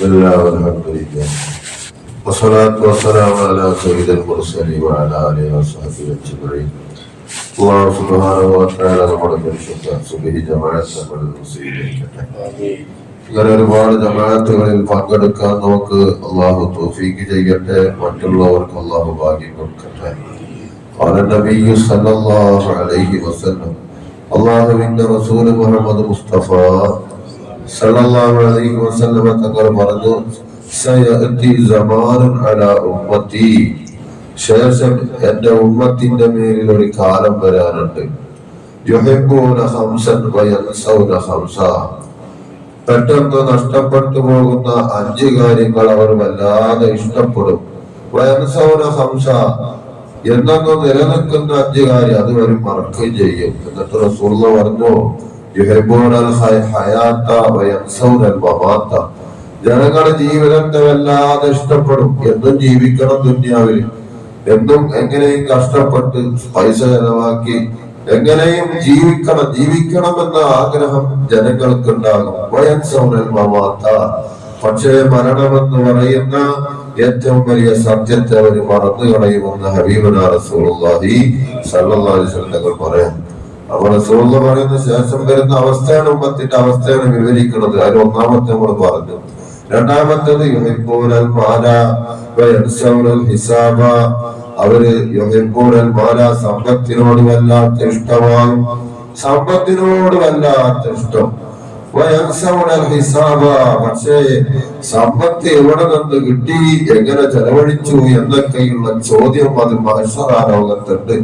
بسم الله والحمد لله والصلاة والسلام على سيد المرسلين وعلى آله وصحبه أجمعين الله سبحانه وتعالى നമ്മുടെ പരിശുദ്ധ സുബഹി ജമാഅത്ത് നമ്മൾ സ്വീകരിക്കട്ടെ ഇങ്ങനെ ഒരുപാട് ജമാഅത്തുകളിൽ പങ്കെടുക്കാൻ നമുക്ക് അള്ളാഹു തൗഫീക്ക് ചെയ്യട്ടെ മറ്റുള്ളവർക്ക് അള്ളാഹു ഭാഗ്യം കൊടുക്കട്ടെ قال النبي صلى الله عليه وسلم അള്ളാഹുവിന്റെ റസൂൽ മുഹമ്മദ് മുസ്തഫ സല്ലല്ലാഹു അലൈഹി വസല്ലമ തങ്ങൾ പറഞ്ഞു സയഅതി സമാനുൻ അലാ ഉമ്മത്തി. ശേഷം എന്റെ ഉമ്മത്തിന്റെ മേലിൽ ഒരു കാലം വരാനുണ്ട്. യുഹിബ്ബൂന ഖംസൻ വയൻസൗന ഹംസ പെട്ടെന്ന് നഷ്ടപ്പെട്ടു പോകുന്ന അഞ്ച് കാര്യങ്ങൾ അവർ വല്ലാതെ ഇഷ്ടപ്പെടും. വയൻസൗന ഹംസ എന്നൊന്ന് നിലനിൽക്കുന്ന അഞ്ച് കാര്യം അത് അവർ മറക്കുകയും ചെയ്യും. എന്നിട്ട് റസൂള്ള പറഞ്ഞു യുഹിബ്ബൂനൽ ഹയാത്ത വയൻസൗനൽ മമാത്ത ജനങ്ങളുടെ ജീവിതത്തെ വല്ലാതെ ഇഷ്ടപ്പെടും. എന്നും ജീവിക്കണം ദുന്യാവിൽ. എന്നും എങ്ങനെയും കഷ്ടപ്പെട്ട് പൈസ ചെലവാക്കി എങ്ങനെയും ജീവിക്കണം ജീവിക്കണം എന്ന ആഗ്രഹം ജനങ്ങൾക്കുണ്ടാകും. വയൻസൗനൽ മമാത്ത. പക്ഷേ മരണമെന്ന് പറയുന്ന ഏറ്റവും വലിയ സത്യത്തെ അവർ മറന്നു കളയുമെന്ന് ഹബീബന വസല്ലം തങ്ങൾ പറയാം അപ്പോൾ റസൂള്ള പറയുന്ന ശേഷം വരുന്ന അവസ്ഥയാണ് ഉമ്മത്തിന്റെ അവസ്ഥയാണ് വിവരിക്കുന്നത്. അതിൽ ഒന്നാമത്തെ നമ്മൾ പറഞ്ഞു. രണ്ടാമത്തത് യുഹിബ്ബൂനൽ മാല ഹിസാബ. അവർ യുഹിബ്ബൂനൽ മാല സമ്പത്തിനോട് വല്ലാത്ത ഇഷ്ടമാണ്. സമ്പത്തിനോട് വല്ലാത്ത ഇഷ്ടം. പക്ഷേ സമ്പത്ത് എവിടെ നിന്ന് കിട്ടി? എങ്ങനെ ചെലവഴിച്ചു? എന്നൊക്കെയുള്ള ചോദ്യം അത് മഹർഷാലോകത്തുണ്ട്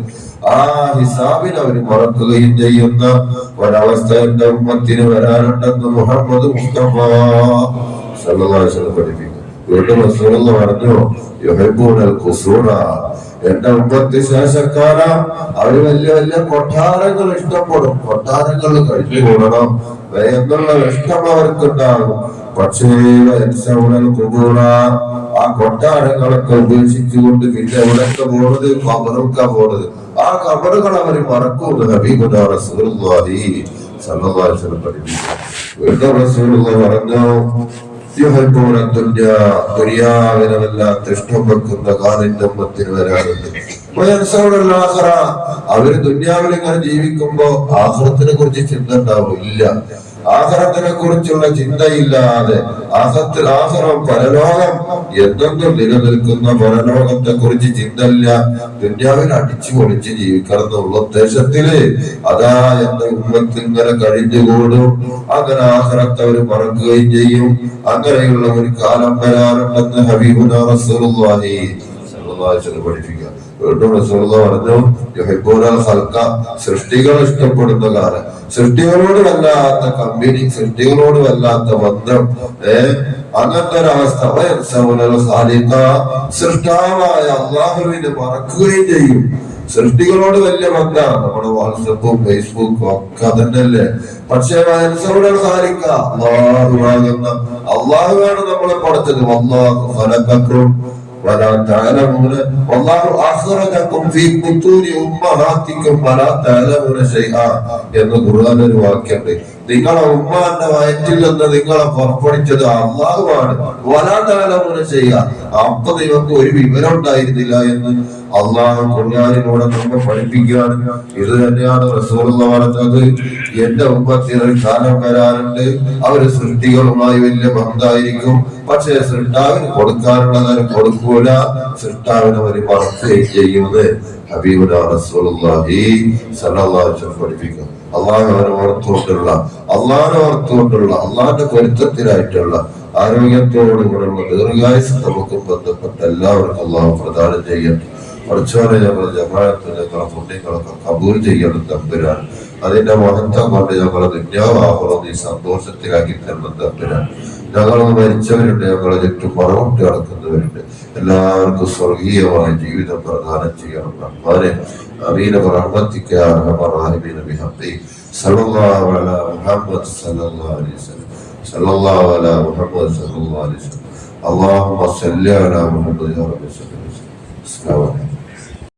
ആ ഹിസാബിൽ അവർ മറക്കുകയും ചെയ്യുന്ന ഒരവസ്ഥ എന്റെ ഉമ്മത്തിന് വരാനുണ്ടെന്ന് മുഹമ്മദ് മുസ്തഫ സല്ലല്ലാഹു അലൈഹി പഠിപ്പിക്കുന്നു റസൂലുള്ള പറഞ്ഞു യുഹിബ്ബൂനൽ ഖുസൂറ എന്റെ ഉമ്മത്ത് ശേഷക്കാര അവർ വലിയ വലിയ കൊട്ടാരങ്ങൾ ഇഷ്ടപ്പെടും. കൊട്ടാരങ്ങൾ കഴിഞ്ഞു കൂടണം. എന്നുള്ള ഇഷ്ടം അവർക്കുണ്ടാകും. പക്ഷേ കുബൂറ ആ കൊട്ടാരങ്ങളൊക്കെ ഉപേക്ഷിച്ചുകൊണ്ട് പിന്നെ എവിടൊക്കെ പോണത്? കബറുക്ക പോണത്. ആ കബറുകൾ അവർ പഠിപ്പിച്ചു. വീണ്ടും റസൂലുള്ള പറഞ്ഞു വല്ലാത്ത ഇഷ്ടം വെക്കുന്ന കാലിന്റെ ഉമ്മത്തിന് വരാറുണ്ട് അവർ ദുന്യാവിൽ ഇങ്ങനെ ജീവിക്കുമ്പോ ആഹ്ലത്തിനെ കുറിച്ച് ചിന്ത ഉണ്ടാവും ഇല്ല ആഹാരത്തിനെ കുറിച്ചുള്ള ചിന്തയില്ലാതെ ആഹത്തിൽ ആഹാരം പരലോകം എന്തെന്നും നിലനിൽക്കുന്ന പരലോകത്തെ കുറിച്ച് ചിന്തയില്ല. ദുന്യാവിൽ അടിച്ചു പൊളിച്ച് ജീവിക്കണം എന്നുള്ള ഉദ്ദേശത്തിൽ അതാ എന്റെ ഉമ്മത്തിൽ ഇങ്ങനെ കഴിഞ്ഞുകൂടും അങ്ങനെ ആഹാരത്തെ അവർ മറക്കുകയും ചെയ്യും. അങ്ങനെയുള്ള ഒരു കാലം വരാറുണ്ടെന്ന് ഹബീബുന റസൂലുള്ളാഹി പഠിപ്പിക്കുക പറഞ്ഞു യുഹിബ്ബൂനൽ ഖൽഖ സൃഷ്ടികൾ ഇഷ്ടപ്പെടുന്ന കാലം. സൃഷ്ടികളോട് വല്ലാത്ത കമ്പനി സൃഷ്ടികളോട് വല്ലാത്ത ബന്ധം ഏ? അങ്ങനത്തെ ഒരവസ്ഥ വയസ്സൗനൽ സൃഷ്ടാവായ അള്ളാഹുവിനെ മറക്കുകയും ചെയ്യും. സൃഷ്ടികളോട് വലിയ ബന്ധമാണ്. നമ്മുടെ വാട്സപ്പും ഫേസ്ബുക്കും ഒക്കെ തന്നെയല്ലേ പക്ഷേ ഖാലിഖ അള്ളാഹുവാകുന്ന അള്ളാഹുവാണ് നമ്മളെ പഠിച്ചത് അള്ളാഹു ഫലക്കും ولا تعلمون والله أخرجكم في بطون أمهاتكم ولا تعلمون شيئا എന്ന് ഖുർആൻ ഒരു വാക്യമുണ്ട് നിങ്ങളെ ഉമ്മാന്റെ വയറ്റിൽ നിന്ന് നിങ്ങളെ പുറപ്പെടുത്തത് അള്ളാഹുവാണ്. വലാതാലമുന ചെയ്യുക. അപ്പൊ നിങ്ങൾക്ക് ഒരു വിവരം ഉണ്ടായിരുന്നില്ല എന്ന് അള്ളാഹു ഖുർആാനിലൂടെ നമ്മെ പഠിപ്പിക്കുകയാണ്. ഇത് തന്നെയാണ് റസൂലുള്ള പറഞ്ഞത്. എന്റെ ഉമ്മത്തിന് കാലം വരാറുണ്ട് അവർ സൃഷ്ടികളുമായി വലിയ ബന്ധമായിരിക്കും. പക്ഷേ സൃഷ്ടാവിന് കൊടുക്കാനുള്ളത് കൊടുക്കൂല. സൃഷ്ടാവിന് അവർ മറക്കുകയും ചെയ്യുന്നത് ഹബീബുല വസല്ലം പഠിപ്പിക്കും അള്ളാഹു അവരെ ഓർത്തുകൊണ്ടുള്ള അള്ളാഹിനെ ഓർത്തുകൊണ്ടുള്ള അള്ളാഹിന്റെ പൊരുത്തത്തിലായിട്ടുള്ള ആരോഗ്യത്തോടുകൂടെയുള്ള ദീർഘായുസ് നമുക്ക് ബന്ധപ്പെട്ട എല്ലാവർക്കും അള്ളാഹു പ്രദാനം ചെയ്യട്ടെ പഠിച്ചവരെ ഞങ്ങളുടെ ജമാഅത്ത് ഞങ്ങളെ പുണ്യങ്ങളൊക്കെ കബൂൽ ചെയ്യണം തമ്പുരാൻ. അതിന്റെ മഹത്വം കൊണ്ട് ഞങ്ങളെ ദുന്യാവാഹുറം ഈ സന്തോഷത്തിലാക്കി തരണം തമ്പുരാൻ. ഞങ്ങൾ മരിച്ചവരുണ്ട് ഞങ്ങളെ ചുറ്റും മറവിട്ട് കിടക്കുന്നവരുണ്ട് എല്ലാവർക്കും സ്വർഗീയമായ ജീവിതം പ്രദാനം ചെയ്യണം റഹ്മാനെ أمين برحمتك يا أرحم الراحمين بحقه صلى الله على محمد صلى الله عليه وسلم صلى الله على محمد صلى الله عليه وسلم اللهم صل على محمد يا رب السلام السلام عليكم